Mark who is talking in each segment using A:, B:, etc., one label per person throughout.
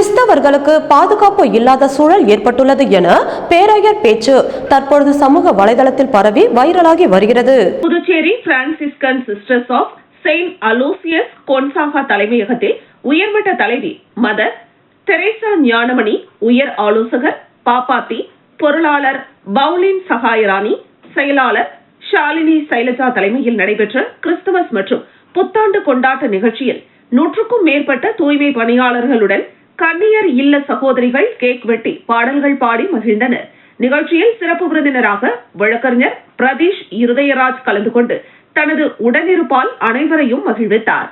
A: கிறிஸ்தவர்களுக்கு பாதுகாப்பு இல்லாத சூழல் ஏற்பட்டுள்ளது என பேராயர் பேச்சு தற்பொழுது சமூக வலைதளத்தில் பரவி வைரலாகி வருகிறது Puducherry Franciscan sisters of saint Aloysius Gonzaga தலைமையகத்தில் உயர்மட்ட தலைவி மதர் தெரேசா ஞானமணி உயர் ஆலோசகர் பாப்பாத்தி பொருளாளர் பவுலின் சகாயராணி செயலாளர் ஷாலினி சைலஜா தலைமையில் நடைபெற்ற கிறிஸ்துமஸ் மற்றும் புத்தாண்டு கொண்டாட்ட நிகழ்ச்சியில் நூற்றுக்கும் மேற்பட்ட தூய்மை பணியாளர்களுடன் கன்னியர் இல்ல சகோதரிகள் கேக் வெட்டி பாடல்கள் பாடி மகிழ்ந்தனர் நிகழ்ச்சியில் சிறப்பு விருந்தினராக வழக்கறிஞர் பிரதீஷ் இருதயராஜ் கலந்து கொண்டு தனது உடனிருப்பால் அனைவரையும் மகிழ்வித்தார்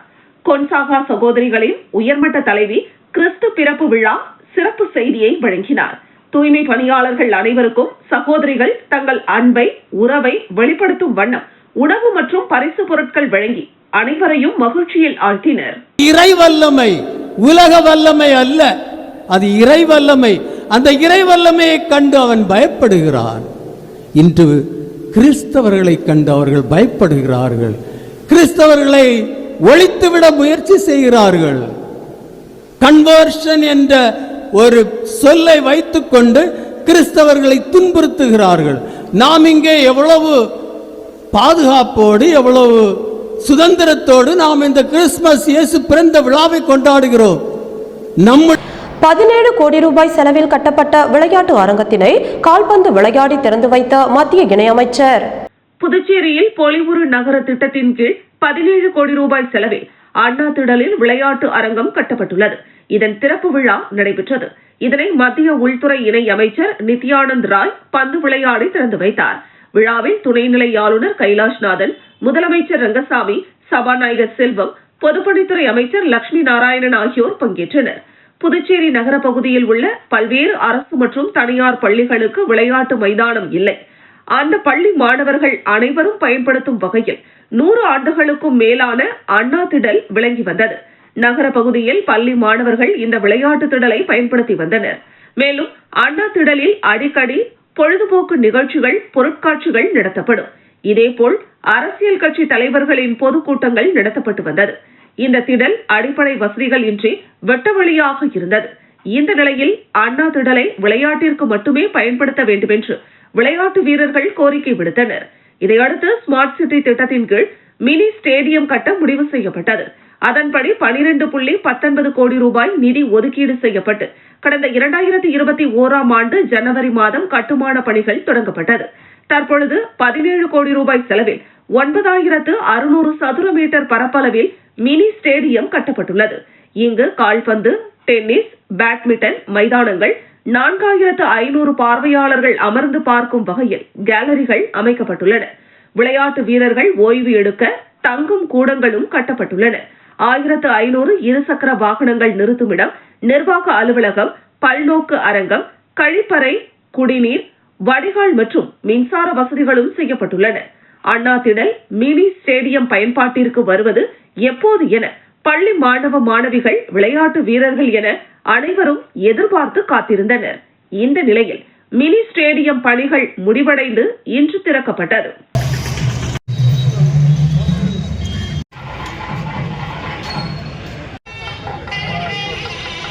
A: கொன்சாகா சகோதரிகளின் உயர்மட்ட தலைவி கிறிஸ்து பிறப்பு விழா சிறப்பு செய்தியை வழங்கினார் தூய்மை பணியாளர்கள் அனைவருக்கும் சகோதரிகள் தங்கள் அன்பை உறவை வெளிப்படுத்தும் வண்ணம் உணவு மற்றும் பரிசு பொருட்கள் வழங்கி அனைவரையும் மகிழ்ச்சியில் ஆழ்த்தினர்
B: இறைவல்லமை உலக வல்லமை அல்ல அது இறை வல்லமை அந்த இறை வல்லமையை கண்டு அவன் பயப்படுகிறான் இன்று கிறிஸ்தவர்களை கண்டு அவர்கள் பயப்படுகிறார்கள் கிறிஸ்தவர்களை ஒழித்துவிட முயற்சி செய்கிறார்கள் கன்வர்ஷன் என்ற ஒரு சொல்லை வைத்துக்கொண்டு கிறிஸ்தவர்களை துன்புறுத்துகிறார்கள் நாம் இங்கே எவ்வளவு பாதுகாப்போடு எவ்வளவு சுதந்திரத்தோடு நாம் இந்த கிறிஸ்துமஸ் இயேசு பிறந்த விழாவை கொண்டாடுகிறோம்
A: நம்ம பதினேழு கோடி ரூபாய் செலவில் கட்டப்பட்ட விளையாட்டு அரங்கத்தினை கால்பந்து விளையாடி திறந்து வைத்த மத்திய இணையமைச்சர் புதுச்சேரியில் பொலிவுறு நகர திட்டத்தின் கீழ் பதினேழு கோடி ரூபாய் செலவில் அண்ணா திடலில் விளையாட்டு அரங்கம் கட்டப்பட்டுள்ளது இதன் திறப்பு விழா நடைபெற்றது இதனை மத்திய உள்துறை இணை அமைச்சர் நித்யானந்த் ராய் பந்து விளையாடி திறந்து வைத்தார் விழாவில் துணைநிலை ஆளுநர் கைலாஷ்நாதன் முதலமைச்சர் ரங்கசாமி சபாநாயகர் செல்வம் பொதுப்பணித்துறை அமைச்சர் லட்சுமி நாராயணன் ஆகியோர் பங்கேற்றனர் புதுச்சேரி நகர பகுதியில் உள்ள பல்வேறு அரசு மற்றும் தனியார் பள்ளிகளுக்கு விளையாட்டு மைதானம் இல்லை அந்த பள்ளி மாணவர்கள் அனைவரும் பயன்படுத்தும் வகையில் நூறு ஆண்டுகளுக்கும் மேலான அண்ணா திடல் விளங்கி வந்தது நகர பகுதியில் பள்ளி மாணவர்கள் இந்த விளையாட்டு திடலை பயன்படுத்தி வந்தனர் மேலும் அண்ணா திடலில் அடிக்கடி பொழுதுபோக்கு நிகழ்ச்சிகள் பொருட்காட்சிகள் நடத்தப்படும் இதேபோல் அரசியல் கட்சி தலைவர்களின் பொதுக்கூட்டங்கள் நடத்தப்பட்டு வந்தது இந்த திடல் அடிப்படை வசதிகள் இன்றி வெட்ட இருந்தது இந்த நிலையில் அண்ணா திடலை விளையாட்டிற்கு மட்டுமே பயன்படுத்த வேண்டுமென்று விளையாட்டு வீரர்கள் கோரிக்கை விடுத்தனர் இதையடுத்து ஸ்மார்ட் சிட்டி திட்டத்தின் கீழ் மினி ஸ்டேடியம் கட்ட முடிவு செய்யப்பட்டது அதன்படி பனிரெண்டு புள்ளி பத்தொன்பது கோடி ரூபாய் நிதி ஒதுக்கீடு செய்யப்பட்டு கடந்த இரண்டாயிரத்தி இருபத்தி ஓராம் ஆண்டு ஜனவரி மாதம் கட்டுமான பணிகள் தொடங்கப்பட்டது தற்பொழுது பதினேழு கோடி ரூபாய் செலவில் ஒன்பதாயிரத்து அறுநூறு சதுர மீட்டர் பரப்பளவில் மினி ஸ்டேடியம் கட்டப்பட்டுள்ளது இங்கு கால்பந்து டென்னிஸ் பேட்மிண்டன் மைதானங்கள் நான்காயிரத்து ஐநூறு பார்வையாளர்கள் அமர்ந்து பார்க்கும் வகையில் கேலரிகள் அமைக்கப்பட்டுள்ளன விளையாட்டு வீரர்கள் ஓய்வு எடுக்க தங்கும் கூடங்களும் கட்டப்பட்டுள்ளன ஆயிரத்து ஐநூறு இருசக்கர வாகனங்கள் நிறுத்துமிடம் நிர்வாக அலுவலகம் பல்நோக்கு அரங்கம் கழிப்பறை குடிநீர் வடிகால் மற்றும் மின்சார வசதிகளும் செய்யப்பட்டுள்ளன அண்ணா திடல் மினி ஸ்டேடியம் பயன்பாட்டிற்கு வருவது எப்போது என பள்ளி மாணவ மாணவிகள் விளையாட்டு வீரர்கள் என அனைவரும் எதிர்பார்த்து காத்திருந்தனர் இந்த நிலையில் மினி ஸ்டேடியம் பணிகள் முடிவடைந்து இன்று திறக்கப்பட்டது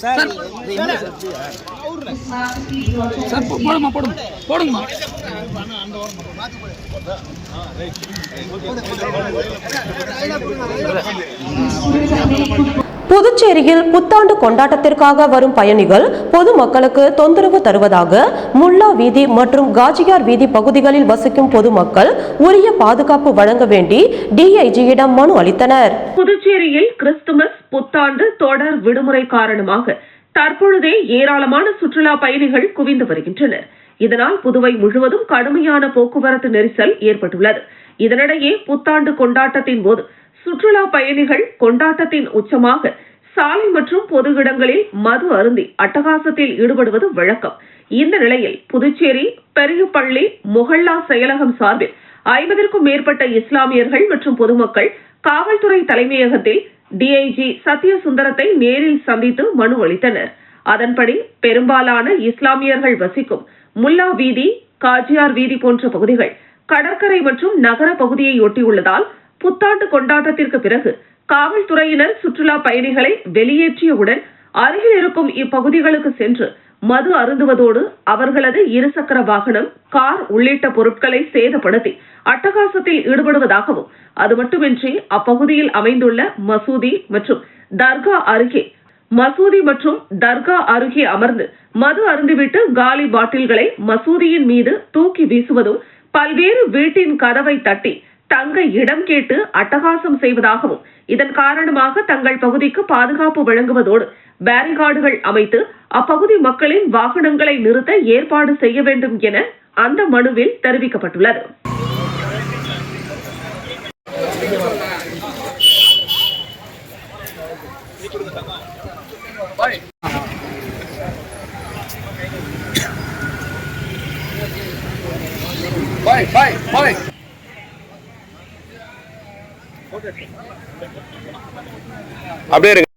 A: சார் சார் போடுமா போடும் போடுங்கம்மா புதுச்சேரியில் புத்தாண்டு கொண்டாட்டத்திற்காக வரும் பயணிகள் பொதுமக்களுக்கு தொந்தரவு தருவதாக முல்லா வீதி மற்றும் காஜியார் வீதி பகுதிகளில் வசிக்கும் பொதுமக்கள் உரிய பாதுகாப்பு வழங்க வேண்டி டிஐஜியிடம் மனு அளித்தனர் புதுச்சேரியில் கிறிஸ்துமஸ் புத்தாண்டு தொடர் விடுமுறை காரணமாக தற்பொழுதே ஏராளமான சுற்றுலா பயணிகள் குவிந்து வருகின்றனர் இதனால் புதுவை முழுவதும் கடுமையான போக்குவரத்து நெரிசல் ஏற்பட்டுள்ளது இதனிடையே புத்தாண்டு கொண்டாட்டத்தின் போது சுற்றுலா பயணிகள் கொண்டாட்டத்தின் உச்சமாக சாலை மற்றும் பொது இடங்களில் மது அருந்தி அட்டகாசத்தில் ஈடுபடுவது வழக்கம் இந்த நிலையில் புதுச்சேரி பெரியபள்ளி முகல்லா செயலகம் சார்பில் ஐம்பதற்கும் மேற்பட்ட இஸ்லாமியர்கள் மற்றும் பொதுமக்கள் காவல்துறை தலைமையகத்தில் டிஐஜி சத்யசுந்தரத்தை நேரில் சந்தித்து மனு அளித்தனர் அதன்படி பெரும்பாலான இஸ்லாமியர்கள் வசிக்கும் முல்லா வீதி காஜியார் வீதி போன்ற பகுதிகள் கடற்கரை மற்றும் நகர பகுதியை ஒட்டியுள்ளதால் புத்தாண்டு கொண்டாட்டத்திற்கு பிறகு காவல்துறையினர் சுற்றுலா பயணிகளை வெளியேற்றியவுடன் அருகில் இருக்கும் இப்பகுதிகளுக்கு சென்று மது அருந்துவதோடு அவர்களது இருசக்கர வாகனம் கார் உள்ளிட்ட பொருட்களை சேதப்படுத்தி அட்டகாசத்தில் ஈடுபடுவதாகவும் அது மட்டுமின்றி அப்பகுதியில் அமைந்துள்ள மசூதி மற்றும் தர்கா அருகே மசூதி மற்றும் தர்கா அருகே அமர்ந்து மது அருந்துவிட்டு காலி பாட்டில்களை மசூதியின் மீது தூக்கி வீசுவதும் பல்வேறு வீட்டின் கதவை தட்டி தங்க இடம் கேட்டு அட்டகாசம் செய்வதாகவும் இதன் காரணமாக தங்கள் பகுதிக்கு பாதுகாப்பு வழங்குவதோடு பேரிகார்டுகள் அமைத்து அப்பகுதி மக்களின் வாகனங்களை நிறுத்த ஏற்பாடு செய்ய வேண்டும் என அந்த மனுவில் தெரிவிக்கப்பட்டுள்ளது Bye, bye, bye. அப்படியே இருக்கு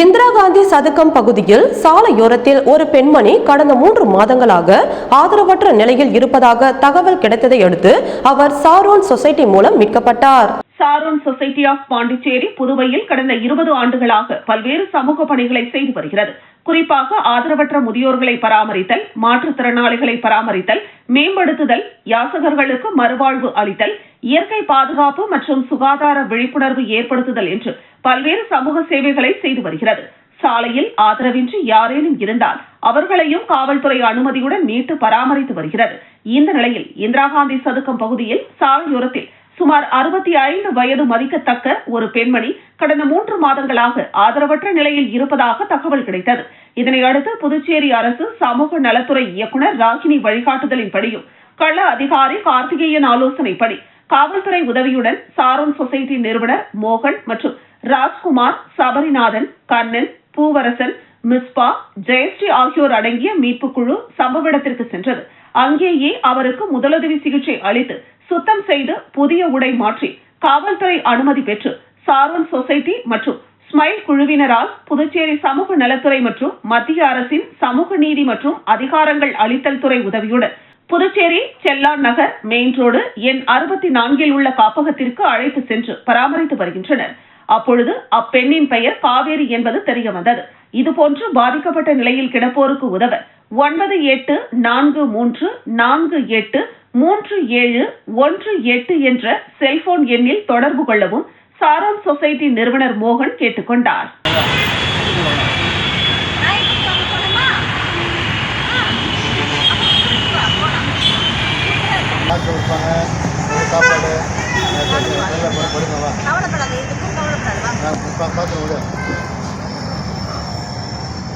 A: இந்திரா காந்தி சதுக்கம் பகுதியில் சாலையோரத்தில் ஒரு பெண்மணி கடந்த மூன்று மாதங்களாக ஆதரவற்ற நிலையில் இருப்பதாக தகவல் கிடைத்ததை அடுத்து அவர் சாரோன் சொசைட்டி மூலம் மீட்கப்பட்டார் சாரோன் சொசைட்டி ஆஃப் பாண்டிச்சேரி புதுவையில் கடந்த இருபது ஆண்டுகளாக பல்வேறு சமூக பணிகளை செய்து வருகிறது குறிப்பாக ஆதரவற்ற முதியோர்களை பராமரித்தல் மாற்றுத்திறனாளிகளை பராமரித்தல் மேம்படுத்துதல் யாசகர்களுக்கு மறுவாழ்வு அளித்தல் இயற்கை பாதுகாப்பு மற்றும் சுகாதார விழிப்புணர்வு ஏற்படுத்துதல் என்று பல்வேறு சமூக சேவைகளை செய்து வருகிறது சாலையில் ஆதரவின்றி யாரேனும் இருந்தால் அவர்களையும் காவல்துறை அனுமதியுடன் மீட்டு பராமரித்து வருகிறது இந்த நிலையில் இந்திரா காந்தி சதுக்கம் பகுதியில் சாலையோரத்தில் சுமார் அறுபத்தி ஐந்து வயது மதிக்கத்தக்க ஒரு பெண்மணி கடந்த மூன்று மாதங்களாக ஆதரவற்ற நிலையில் இருப்பதாக தகவல் கிடைத்தது இதனையடுத்து புதுச்சேரி அரசு சமூக நலத்துறை இயக்குநர் ராகினி வழிகாட்டுதலின்படியும் கள அதிகாரி கார்த்திகேயன் ஆலோசனைப்படி காவல்துறை உதவியுடன் சாரோன் சொசைட்டி நிறுவனர் மோகன் மற்றும் ராஜ்குமார் சபரிநாதன் கண்ணன் பூவரசன் மிஸ்பா ஜெயஸ்ரீ ஆகியோர் அடங்கிய மீட்புக் குழு சம்பவ இடத்திற்கு சென்றது அங்கேயே அவருக்கு முதலுதவி சிகிச்சை அளித்து சுத்தம் செய்து புதிய உடை மாற்றி காவல்துறை அனுமதி பெற்று சாரோன் சொசைட்டி மற்றும் ஸ்மைல் குழுவினரால் புதுச்சேரி சமூக நலத்துறை மற்றும் மத்திய அரசின் சமூக நீதி மற்றும் அதிகாரங்கள் அளித்தல் துறை உதவியுடன் புதுச்சேரி செல்லான் நகர் மெயின் ரோடு எண் அறுபத்தி நான்கில் உள்ள காப்பகத்திற்கு அழைத்து சென்று பராமரித்து வருகின்றனர் அப்பொழுது அப்பெண்ணின் பெயர் காவேரி என்பது தெரிய வந்தது இதுபோன்று பாதிக்கப்பட்ட நிலையில் கிடப்போருக்கு உதவ ஒன்பது எட்டு நான்கு மூன்று நான்கு எட்டு மூன்று ஏழு ஒன்று எட்டு என்ற செல்போன் எண்ணில் தொடர்பு கொள்ளவும் சாராம் சொசைட்டி நிறுவனர் மோகன் கேட்டுக்கொண்டார்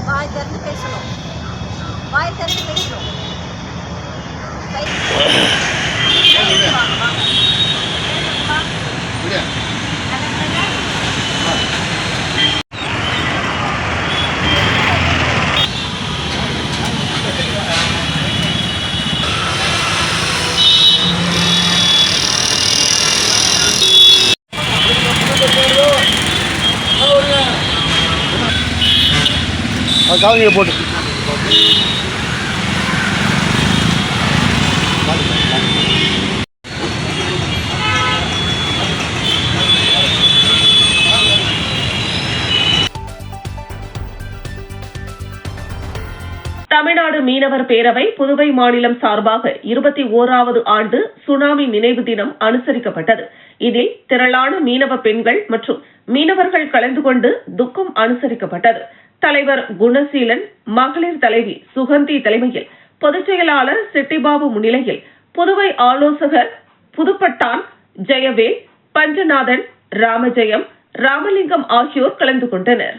A: வாய் திறந்து பேசணும் வாய் திறந்து பேசணும் காலனியில் போட்டு மீனவர் பேரவை புதுவை மாநிலம் சார்பாக இருபத்தி ஓராவது ஆண்டு சுனாமி நினைவு தினம் அனுசரிக்கப்பட்டது இதில் திரளான மீனவ பெண்கள் மற்றும் மீனவர்கள் கலந்து கொண்டு துக்கம் அனுசரிக்கப்பட்டது தலைவர் குணசீலன் மகளிர் தலைவி சுகந்தி தலைமையில் பொதுச் செயலாளர் சிட்டிபாபு முன்னிலையில் புதுவை ஆலோசகர் புதுப்பட்டான் ஜெயவேல் பஞ்சநாதன் ராமஜெயம் ராமலிங்கம் ஆகியோர் கலந்து கொண்டனர்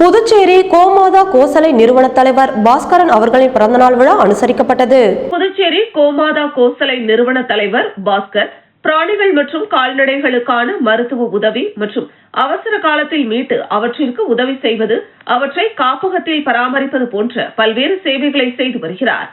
A: புதுச்சேரி கோமாதா கோசலை நிறுவன தலைவர் பாஸ்கரன் அவர்களின் பிறந்தநாள் விழா அனுசரிக்கப்பட்டது புதுச்சேரி கோமாதா கோசலை நிறுவன தலைவர் பாஸ்கர் பிராணிகள் மற்றும் கால்நடைகளுக்கான மருத்துவ உதவி மற்றும் அவசர காலத்தில் மீட்டு அவற்றிற்கு உதவி செய்வது அவற்றை காப்பகத்தில் பராமரிப்பது போன்ற பல்வேறு சேவைகளை செய்து வருகிறார்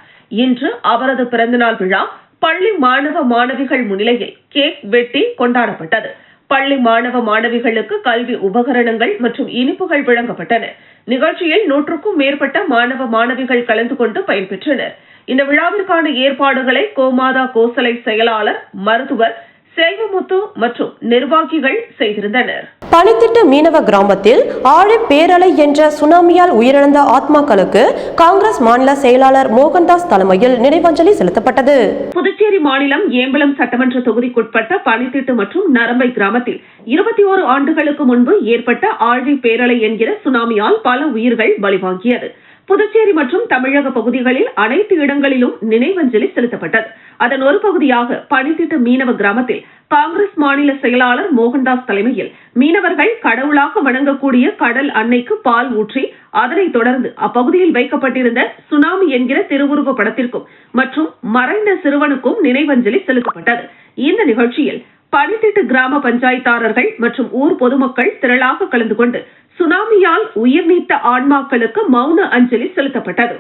A: இன்று அவரது பிறந்தநாள் விழா பள்ளி மாணவ மாணவிகள் முன்னிலையில் கேக் வெட்டி கொண்டாடப்பட்டது பள்ளி மாணவ மாணவிகளுக்கு கல்வி உபகரணங்கள் மற்றும் இனிப்புகள் வழங்கப்பட்டன நிகழ்ச்சியில் நூற்றுக்கும் மேற்பட்ட மாணவ மாணவிகள் கலந்து கொண்டு பயன்பெற்றனர் இந்த விழாவிற்கான ஏற்பாடுகளை கோமாதா கோசலை செயலாளர் மருத்துவர் செல்வமுத்து மற்றும் நிர்வாகிகள் செய்திருந்தனர் பனித்திட்டு மீனவ கிராமத்தில் ஆழி பேரலை என்ற சுனாமியால் உயிரிழந்த ஆத்மாக்களுக்கு காங்கிரஸ் மாநில செயலாளர் மோகன்தாஸ் தலைமையில் நினைவஞ்சலி செலுத்தப்பட்டது புதுச்சேரி மாநிலம் ஏம்பலம் சட்டமன்ற தொகுதிக்குட்பட்ட பனித்திட்டு மற்றும் நரம்பை கிராமத்தில் இருபத்தி ஓரு ஆண்டுகளுக்கு முன்பு ஏற்பட்ட ஆழி பேரலை என்கிற சுனாமியால் பல உயிர்கள் பலிவாங்கியது புதுச்சேரி மற்றும் தமிழக பகுதிகளில் அனைத்து இடங்களிலும் நினைவஞ்சலி செலுத்தப்பட்டது அதன் ஒரு பகுதியாக பனித்திட்டு மீனவ கிராமத்தில் காங்கிரஸ் மாநில செயலாளர் மோகன்தாஸ் தலைமையில் மீனவர்கள் கடவுளாக வணங்கக்கூடிய கடல் அன்னைக்கு பால் ஊற்றி அதனைத் தொடர்ந்து அப்பகுதியில் வைக்கப்பட்டிருந்த சுனாமி என்கிற திருவுருவ படத்திற்கும் மற்றும் மறைந்த சிறுவனுக்கும் நினைவஞ்சலி செலுத்தப்பட்டது இந்த நிகழ்ச்சியில் பனித்திட்டு கிராம பஞ்சாயத்தாரர்கள் மற்றும் ஊர் பொதுமக்கள் திரளாக கலந்து கொண்டு சுனாமியால் உயிர் நீத்த ஆன்மாக்களுக்கு மௌன அஞ்சலி செலுத்தப்பட்டது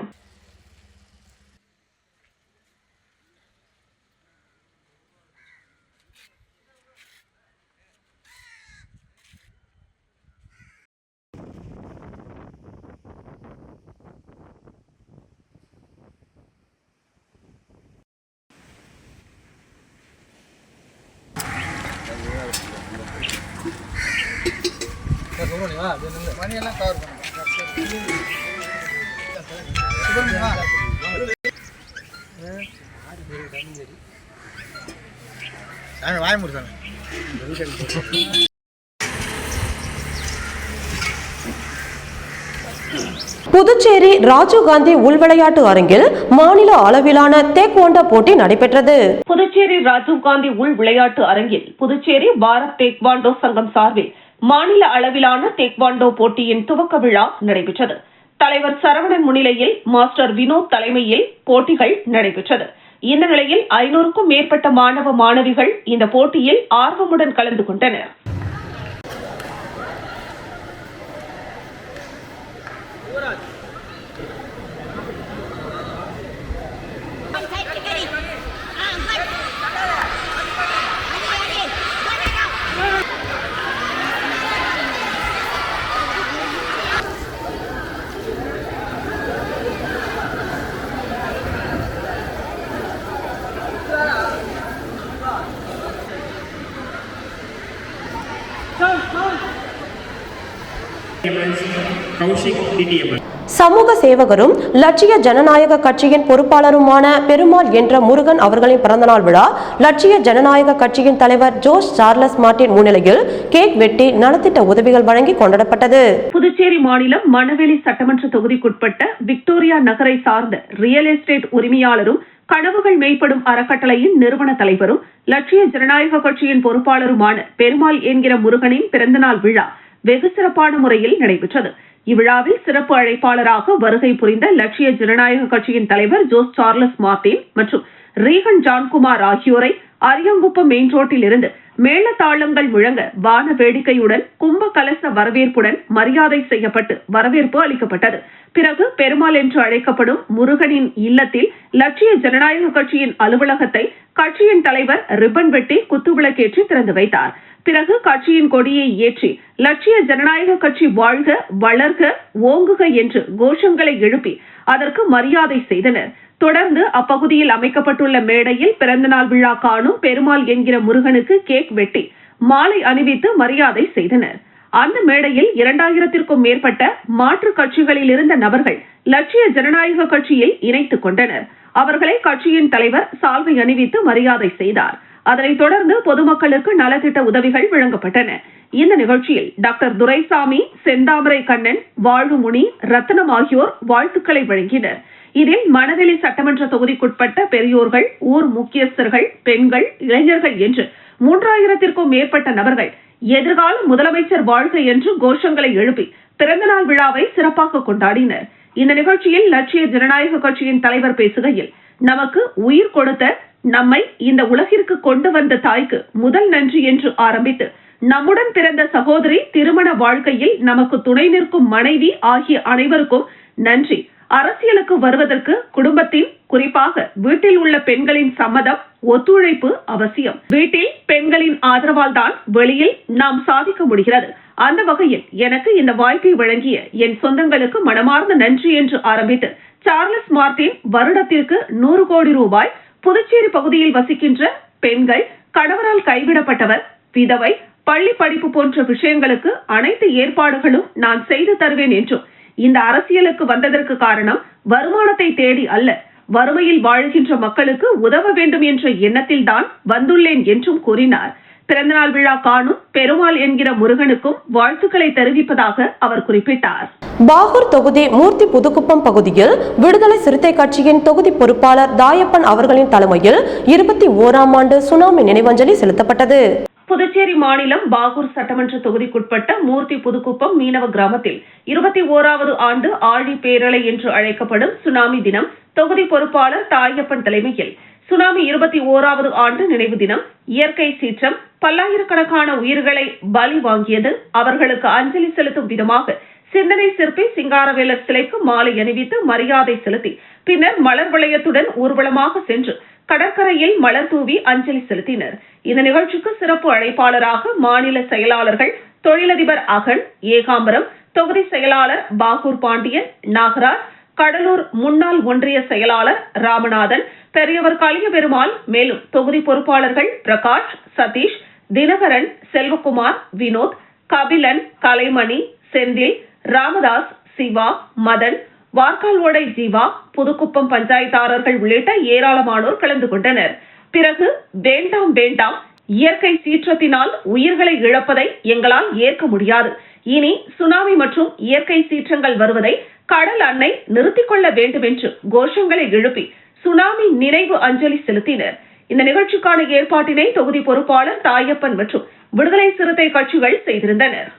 A: ஓகேவா மணியெல்லாம் கவர் பண்ணுங்க வாய புதுச்சேரி ராஜீவ்காந்தி உள்விளையாட்டு அரங்கில் மாநில அளவிலான தேக்வாண்டா போட்டி நடைபெற்றது புதுச்சேரி ராஜீவ்காந்தி உள் விளையாட்டு அரங்கில் புதுச்சேரி பாரத் தேக்வாண்டோ சங்கம் சார்பில் மாநில அளவிலான தேக்வாண்டோ போட்டியின் துவக்க விழா நடைபெற்றது தலைவர் சரவணன் முன்னிலையில் மாஸ்டர் வினோத் தலைமையில் போட்டிகள் நடைபெற்றது இந்த நிலையில் ஐநூறுக்கும் மேற்பட்ட மாணவ மாணவிகள் இந்த போட்டியில் ஆர்வமுடன் கலந்து கொண்டனர் சமூக சேவகரும் லட்சிய ஜனநாயக கட்சியின் பொறுப்பாளருமான பெருமாள் என்ற முருகன் அவர்களின் பிறந்தநாள் விழா லட்சிய ஜனநாயக கட்சியின் தலைவர் ஜோஸ் சார்லஸ் மார்டின் முன்னிலையில் கேக் வெட்டி நலத்திட்ட உதவிகள் வழங்கி கொண்டாடப்பட்டது புதுச்சேரி மாநிலம் மணவெளி சட்டமன்ற தொகுதிக்குட்பட்ட விக்டோரியா நகரை சார்ந்த ரியல் எஸ்டேட் உரிமையாளரும் கனவுகள் மேம்படும் அறக்கட்டளையின் நிறுவன தலைவரும் லட்சிய ஜனநாயக கட்சியின் பொறுப்பாளருமான பெருமாள் என்கிற முருகனின் பிறந்தநாள் விழா வெகு சிறப்பான முறையில் நடைபெற்றது இவ்விழாவில் சிறப்பு அழைப்பாளராக வருகை புரிந்த லட்சிய ஜனநாயக கட்சியின் தலைவர் ஜோஸ் சார்லஸ் மார்டின் மற்றும் ரீகன் ஜான்குமார் ஆகியோரை அரியங்குப்பம் மெயின் ரோட்டில் இருந்து மேளதாளங்கள் முழங்க வான வேடிக்கையுடன் கும்ப கலச வரவேற்புடன் மரியாதை செய்யப்பட்டு வரவேற்பு அளிக்கப்பட்டது பிறகு பெருமாள் என்று அழைக்கப்படும் முருகனின் இல்லத்தில் லட்சிய ஜனநாயக கட்சியின் அலுவலகத்தை கட்சியின் தலைவர் ரிப்பன் வெட்டி குத்துவிளக்கேற்றி திறந்து வைத்தார் பிறகு கட்சியின் கொடியை ஏற்றி லட்சிய ஜனநாயக கட்சி வாழ்க வளர்க ஓங்குக என்று கோஷங்களை எழுப்பி அதற்கு மரியாதை செய்தனர் தொடர்ந்து அப்பகுதியில் அமைக்கப்பட்டுள்ள மேடையில் பிறந்தநாள் விழா காணும் பெருமாள் என்கிற முருகனுக்கு கேக் வெட்டி மாலை அணிவித்து மரியாதை செய்தனர் அந்த மேடையில் இரண்டாயிரத்திற்கும் மேற்பட்ட மாற்று கட்சிகளில் இருந்த நபர்கள் லட்சிய ஜனநாயக கட்சியில் இணைத்துக் கொண்டனர் அவர்களை கட்சியின் தலைவர் சால்வை அணிவித்து மரியாதை செய்தார் அதனைத் தொடர்ந்து பொதுமக்களுக்கு நலத்திட்ட உதவிகள் வழங்கப்பட்டன இந்த நிகழ்ச்சியில் டாக்டர் துரைசாமி செந்தாமரை கண்ணன் வாழ்வுமுனி ரத்னம் ஆகியோர் வாழ்த்துக்களை வழங்கினர் இதில் மணவெளி சட்டமன்ற தொகுதிக்குட்பட்ட பெரியோர்கள் ஊர் முக்கியஸ்தர்கள் பெண்கள் இளைஞர்கள் என்று மூன்றாயிரத்திற்கும் மேற்பட்ட நபர்கள் எதிர்கால முதலமைச்சர் வாழ்க என்று கோஷங்களை எழுப்பி பிறந்தநாள் விழாவை சிறப்பாக கொண்டாடினர் இந்த நிகழ்ச்சியில் லட்சிய ஜனநாயக கட்சியின் தலைவர் பேசுகையில் நமக்கு உயிர் கொடுத்த நம்மை இந்த உலகிற்கு கொண்டு வந்த தாய்க்கு முதல் நன்றி என்று ஆரம்பித்து நம்முடன் பிறந்த சகோதரி திருமண வாழ்க்கையில் நமக்கு துணை நிற்கும் மனைவி ஆகிய அனைவருக்கும் நன்றி அரசியலுக்கு வருவதற்கு குடும்பத்தின் குறிப்பாக வீட்டில் உள்ள பெண்களின் சம்மதம் ஒத்துழைப்பு அவசியம் வீட்டில் பெண்களின் ஆதரவால் தான் வெளியில் நாம் சாதிக்க முடிகிறது அந்த வகையில் எனக்கு இந்த வாய்ப்பை வழங்கிய என் சொந்தங்களுக்கு மனமார்ந்த நன்றி என்று ஆரம்பித்து சார்லஸ் மார்டின் வருடத்திற்கு நூறு கோடி ரூபாய் புதுச்சேரி பகுதியில் வசிக்கின்ற பெண்கள் கணவரால் கைவிடப்பட்டவர் விதவை பள்ளி படிப்பு போன்ற விஷயங்களுக்கு அனைத்து ஏற்பாடுகளும் நான் செய்து தருவேன் என்றும் இந்த அரசியலுக்கு வந்ததற்கு காரணம் வருமானத்தை தேடி அல்ல வறுமையில் வாழ்கின்ற மக்களுக்கு உதவ வேண்டும் என்ற எண்ணத்தில் தான் வந்துள்ளேன் என்றும் கூறினார் பிறந்தநாள் விழா காணும் பெருமாள் என்கிற முருகனுக்கும் வாழ்த்துக்களை தெரிவிப்பதாக அவர் குறிப்பிட்டார் பாகூர் தொகுதி மூர்த்தி புதுக்குப்பம் பகுதியில் விடுதலை சிறுத்தை கட்சியின் தொகுதி பொறுப்பாளர் தாயப்பன் அவர்களின் தலைமையில் இருபத்தி ஓராம் ஆண்டு சுனாமி நினைவஞ்சலி செலுத்தப்பட்டது புதுச்சேரி மாநிலம் பாகூர் சட்டமன்ற தொகுதிக்குட்பட்ட மூர்த்தி புதுக்குப்பம் மீனவ கிராமத்தில் இருபத்தி ஓராவது ஆண்டு ஆழி பேரலை என்று அழைக்கப்படும் சுனாமி தினம் தொகுதி பொறுப்பாளர் தாயப்பன் தலைமையில் சுனாமி இருபத்தி ஓராவது ஆண்டு நினைவு தினம் இயற்கை சீற்றம் பல்லாயிரக்கணக்கான உயிர்களை பலி வாங்கியது அவர்களுக்கு அஞ்சலி செலுத்தும் விதமாக சிந்தனை சிற்பி சிங்காரவேலர் சிலைக்கு மாலை அணிவித்து மரியாதை செலுத்தி பின்னர் மலர் வளையத்துடன் ஊர்வலமாக சென்று கடற்கரையில் மலர் தூவி அஞ்சலி செலுத்தினர் இந்த நிகழ்ச்சிக்கு சிறப்பு அழைப்பாளராக மாநில செயலாளர்கள் தொழிலதிபர் அகன் ஏகாம்பரம் தொகுதி செயலாளர் பாகூர் பாண்டியன் நாகராஜ் கடலூர் முன்னாள் ஒன்றிய செயலாளர் ராமநாதன் பெரியவர் கலியபெருமாள் மேலும் தொகுதி பொறுப்பாளர்கள் பிரகாஷ் சதீஷ் தினகரன் செல்வகுமார் வினோத் கபிலன் கலைமணி செந்தில் ராமதாஸ் சிவா மதன் வார்கால் ஓடை ஜீவா புதுக்குப்பம் பஞ்சாயத்தாரர்கள் உள்ளிட்ட ஏராளமானோர் கலந்து கொண்டனர் பிறகு வேண்டாம் வேண்டாம் இயற்கை சீற்றத்தினால் உயிர்களை இழப்பதை எங்களால் ஏற்க முடியாது இனி சுனாமி மற்றும் இயற்கை சீற்றங்கள் வருவதை கடல் அன்னை நிறுத்திக் கொள்ள வேண்டும் என்று கோஷங்களை எழுப்பி சுனாமி நினைவு அஞ்சலி செலுத்தினர் இந்த நிகழ்ச்சிக்கான ஏற்பாட்டினை தொகுதி பொறுப்பாளர் தாயப்பன் மற்றும் விடுதலை சிறுத்தை கட்சிகள் செய்திருந்தனர்